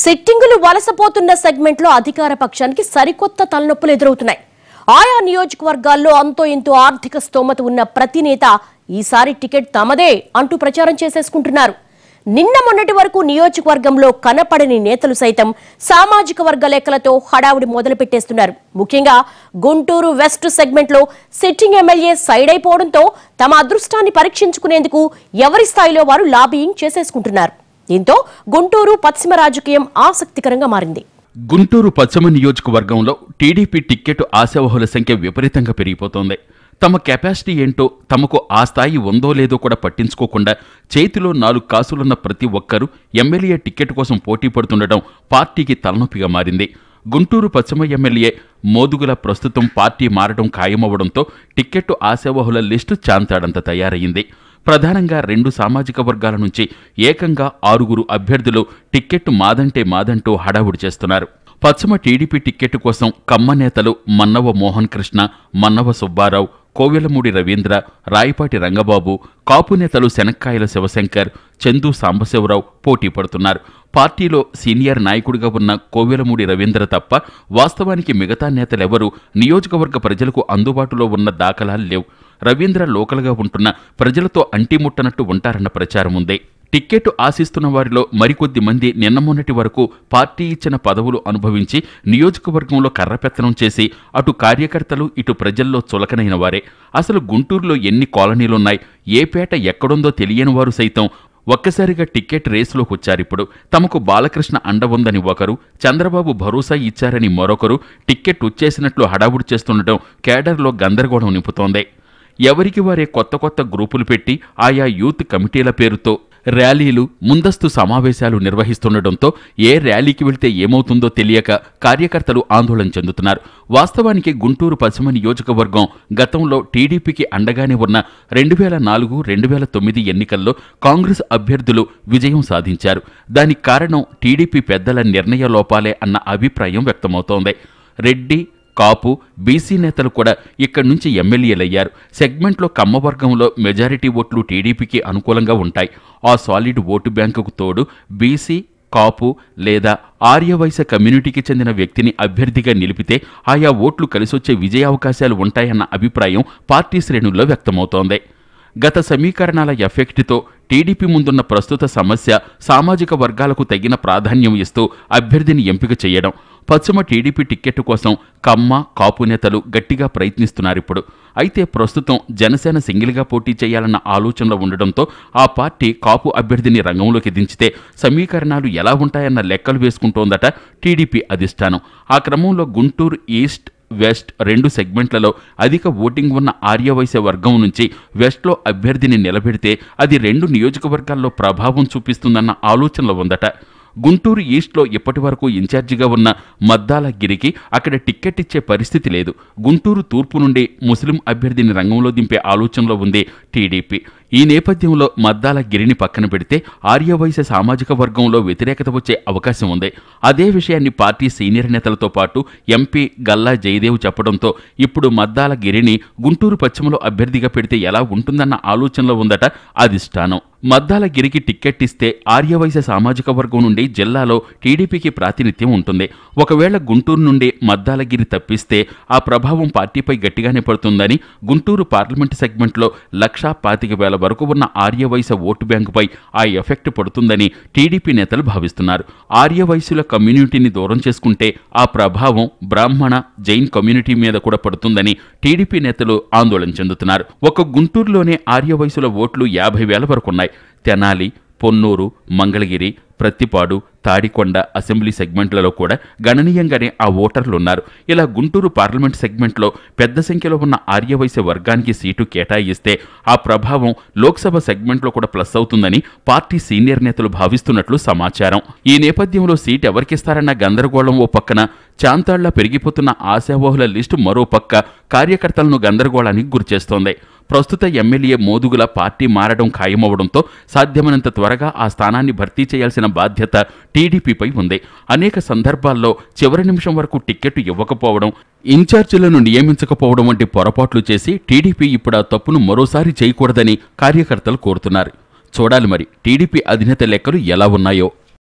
సిట్టింగులు వలసపోతున్న సెగ్మెంట్లో అధికార పక్షానికి సరికొత్త తలనొప్పులు ఎదురవుతున్నాయి. ఆయా నియోజకవర్గాల్లో అంతో ఇంతో ఆర్థిక స్తోమత ఉన్న ప్రతి నేత ఈసారి టికెట్ తమదే అంటూ ప్రచారం చేసేసుకుంటున్నారు. నిన్న మొన్నటి వరకు నియోజకవర్గంలో కనపడని నేతలు సైతం సామాజిక వర్గ లెక్కలతో హడావుడి మొదలు పెట్టేస్తున్నారు ముఖ్యంగా గుంటూరు వెస్ట్ సెగ్మెంట్లో సిట్టింగ్ ఎమ్మెల్యే సైడ్ అయిపోవడంతో తమ అదృష్టాన్ని పరీక్షించుకునేందుకు ఎవరి స్థాయిలో వారు లాబియింగ్ చేసేసుకుంటున్నారు. దీంతో గుంటూరు పశ్చిమ రాజకీయం ఆసక్తికరంగా మారింది. గుంటూరు పశ్చిమ నియోజకవర్గంలో టీడీపీ టిక్కెట్ ఆశావహుల సంఖ్య విపరీతంగా పెరిగిపోతోంది. తమ కెపాసిటీ ఏంటో తమకు ఆ స్థాయి ఉందో లేదో కూడా పట్టించుకోకుండా చేతిలో నాలుగు కాసులున్న ప్రతి ఒక్కరూ ఎమ్మెల్యే టిక్కెట్ కోసం పోటీ పడుతుండటం పార్టీకి తలనొప్పిగా మారింది. గుంటూరు పశ్చిమ ఎమ్మెల్యే మోదుగుల ప్రస్తుతం పార్టీ మారడం ఖాయమవడంతో టిక్కెట్ ఆశావహుల లిస్టు చాంతాడంత తయారయ్యింది. ప్రధానంగా రెండు సామాజిక వర్గాల నుంచి ఏకంగా ఆరుగురు అభ్యర్థులు టిక్కెట్టు మాదంటే మాదంటూ హడావుడి చేస్తున్నారు. పశ్చిమ టీడీపీ టిక్కెట్టు కోసం కమ్మ నేతలు మన్నవ మోహన్ కృష్ణ మన్నవ సుబ్బారావు కోవెలమూడి రవీంద్ర రాయపాటి రంగబాబు కాపు నేతలు శనక్కాయల శివశంకర్ చందు సాంబశివరావు పోటీ పడుతున్నారు. పార్టీలో సీనియర్ నాయకుడిగా ఉన్న కోవెలమూడి రవీంద్ర తప్ప వాస్తవానికి మిగతా నేతలెవరూ నియోజకవర్గ ప్రజలకు అందుబాటులో ఉన్న దాఖలాలు లేవు. రవీంద్ర లోకల్గా ఉంటున్న ప్రజలతో అంటిముట్టనట్టు ఉంటారన్న ప్రచారం ఉంది. టిక్కెట్ ఆశిస్తున్న వారిలో మరికొద్ది మంది నిన్న మొన్నటి వరకు పార్టీ ఇచ్చిన పదవులు అనుభవించి నియోజకవర్గంలో కర్రపెత్తనం చేసి అటు కార్యకర్తలు ఇటు ప్రజల్లో చులకనైన వారే. అసలు గుంటూరులో ఎన్ని కాలనీలున్నాయి? ఏ పేట ఎక్కడుందో తెలియని వారు సైతం ఒక్కసారిగా టిక్కెట్ రేసులోకి వచ్చారిప్పుడు తమకు బాలకృష్ణ అండ ఉందని ఒకరు చంద్రబాబు భరోసా ఇచ్చారని మరొకరు టిక్కెట్ వచ్చేసినట్లు హడావుడి చేస్తుండటం కేడర్లో గందరగోళం నింపుతోంది. ఎవరికి వారే కొత్త కొత్త గ్రూపులు పెట్టి ఆయా యూత్ కమిటీల పేరుతో ర్యాలీలు ముందస్తు సమావేశాలు నిర్వహిస్తుండటంతో ఏ ర్యాలీకి వెళ్తే ఏమవుతుందో తెలియక కార్యకర్తలు ఆందోళన చెందుతున్నారు. వాస్తవానికి గుంటూరు పశ్చిమ నియోజకవర్గం గతంలో టీడీపీకి అండగానే ఉన్న రెండు వేల నాలుగు రెండు వేల తొమ్మిది ఎన్నికల్లో కాంగ్రెస్ అభ్యర్థులు విజయం సాధించారు. దానికి కారణం టీడీపీ పెద్దల నిర్ణయ లోపాలే అన్న అభిప్రాయం వ్యక్తమవుతోంది. రెడ్డి కాపు బీసీ నేతలు కూడా ఇక్కడి నుంచి ఎమ్మెల్యేలయ్యారు. సెగ్మెంట్లో కమ్మవర్గంలో మెజారిటీ ఓట్లు టీడీపీకి అనుకూలంగా ఉంటాయి. ఆ సాలిడ్ ఓటు బ్యాంకుకు తోడు బీసీ కాపు లేదా ఆర్యవైశ్య కమ్యూనిటీకి చెందిన వ్యక్తిని అభ్యర్థిగా నిలిపితే ఆయా ఓట్లు కలిసొచ్చే విజయావకాశాలు ఉంటాయన్న అభిప్రాయం పార్టీ శ్రేణుల్లో వ్యక్తమవుతోంది. గత సమీకరణాల ఎఫెక్ట్తో టీడీపీ ముందున్న ప్రస్తుత సమస్య సామాజిక వర్గాలకు తగిన ప్రాధాన్యం ఇస్తూ అభ్యర్థిని ఎంపిక చేయడం. పశ్చిమ టీడీపీ టిక్కెట్ కోసం కమ్మ కాపు నేతలు గట్టిగా ప్రయత్నిస్తున్నారిప్పుడు అయితే ప్రస్తుతం జనసేన సింగిల్గా పోటీ చేయాలన్న ఆలోచనలో ఉండడంతో ఆ పార్టీ కాపు అభ్యర్థిని రంగంలోకి దించితే సమీకరణాలు ఎలా ఉంటాయన్న లెక్కలు వేసుకుంటోందట టీడీపీ అధిష్టానం. ఆ క్రమంలో గుంటూరు ఈస్ట్ వెస్ట్ రెండు సెగ్మెంట్లలో అధిక ఓటింగ్ ఉన్న ఆర్యవైశ్య వర్గం నుంచి వెస్ట్లో అభ్యర్థిని నిలబెడితే అది రెండు నియోజకవర్గాల్లో ప్రభావం చూపిస్తుందన్న ఆలోచనలో ఉందట. గుంటూరు ఈస్ట్లో ఇప్పటి వరకు ఇన్ఛార్జిగా ఉన్న మద్దాల గిరికి అక్కడ టిక్కెట్ ఇచ్చే పరిస్థితి లేదు. గుంటూరు తూర్పు నుండి ముస్లిం అభ్యర్థిని రంగంలో దింపే ఆలోచనలో ఉంది టీడీపీ. ఈ నేపథ్యంలో మద్దాల గిరిని పక్కన పెడితే ఆర్యవైశ్య సామాజిక వర్గంలో వ్యతిరేకత వచ్చే అవకాశం ఉంది. అదే విషయాన్ని పార్టీ సీనియర్ నేతలతో పాటు ఎంపీ గల్లా జయదేవ్ చెప్పడంతో ఇప్పుడు మద్దాల గిరిని గుంటూరు పశ్చిమలో అభ్యర్థిగా పెడితే ఎలా ఉంటుందన్న ఆలోచనలో ఉందట అధిష్టానం. మద్దాల గిరికి టిక్కెట్ ఇస్తే ఆర్యవైశ్య సామాజిక వర్గం నుండి జిల్లాలో టీడీపీకి ప్రాతినిధ్యం ఉంటుంది. ఒకవేళ గుంటూరు నుండి మద్దాలగిరి తప్పిస్తే ఆ ప్రభావం పార్టీపై గట్టిగానే పడుతుందని గుంటూరు పార్లమెంటు సెగ్మెంట్లో లక్షా పాతిక వేల వరకు ఉన్న ఆర్యవైశ్య ఓటు బ్యాంకుపై ఆ ఎఫెక్ట్ పడుతుందని టీడీపీ నేతలు భావిస్తున్నారు. ఆర్యవైశ్యుల కమ్యూనిటీని దూరం చేసుకుంటే ఆ ప్రభావం బ్రాహ్మణ జైన్ కమ్యూనిటీ మీద కూడా పడుతుందని టీడీపీ నేతలు ఆందోళన చెందుతున్నారు. ఒక గుంటూరులోనే ఆర్యవైశ్యుల ఓట్లు యాభై వేల వరకు ఉన్నాయి. తెనాలి పొన్నూరు మంగళగిరి ప్రత్తిపాడు తాడికొండ అసెంబ్లీ సెగ్మెంట్లలో కూడా గణనీయంగానే ఆ ఓటర్లు ఉన్నారు. ఇలా గుంటూరు పార్లమెంట్ సెగ్మెంట్లో పెద్ద సంఖ్యలో ఉన్న ఆర్యవైశ్య వర్గానికి సీటు కేటాయిస్తే ఆ ప్రభావం లోక్సభ సెగ్మెంట్లో కూడా ప్లస్ అవుతుందని పార్టీ సీనియర్ నేతలు భావిస్తున్నట్లు సమాచారం. ఈ నేపథ్యంలో సీట్ ఎవరికిస్తారన్న గందరగోళం ఓ పక్కన చాంతాళ్ళ పెరిగిపోతున్న ఆశావాహుల లిస్టు మరో పక్క కార్యకర్తలను గందరగోళానికి గురిచేస్తోంది. ప్రస్తుత ఎమ్మెల్యే మోదుగుల పార్టీ మారడం ఖాయమవడంతో సాధ్యమైనంత త్వరగా ఆ స్థానాన్ని భర్తీ చేయాల్సిన బాధ్యత టీడీపీపై ఉంది. అనేక సందర్భాల్లో చివరి నిమిషం వరకు టిక్కెట్ ఇవ్వకపోవడం ఇన్ఛార్జీలను నియమించకపోవడం వంటి పొరపాట్లు చేసి టీడీపీ ఇప్పుడు ఆ తప్పును మరోసారి చేయకూడదని కార్యకర్తలు కోరుతున్నారు. చూడాలి మరి టీడీపీ అధినేత లెక్కలు ఎలా ఉన్నాయో.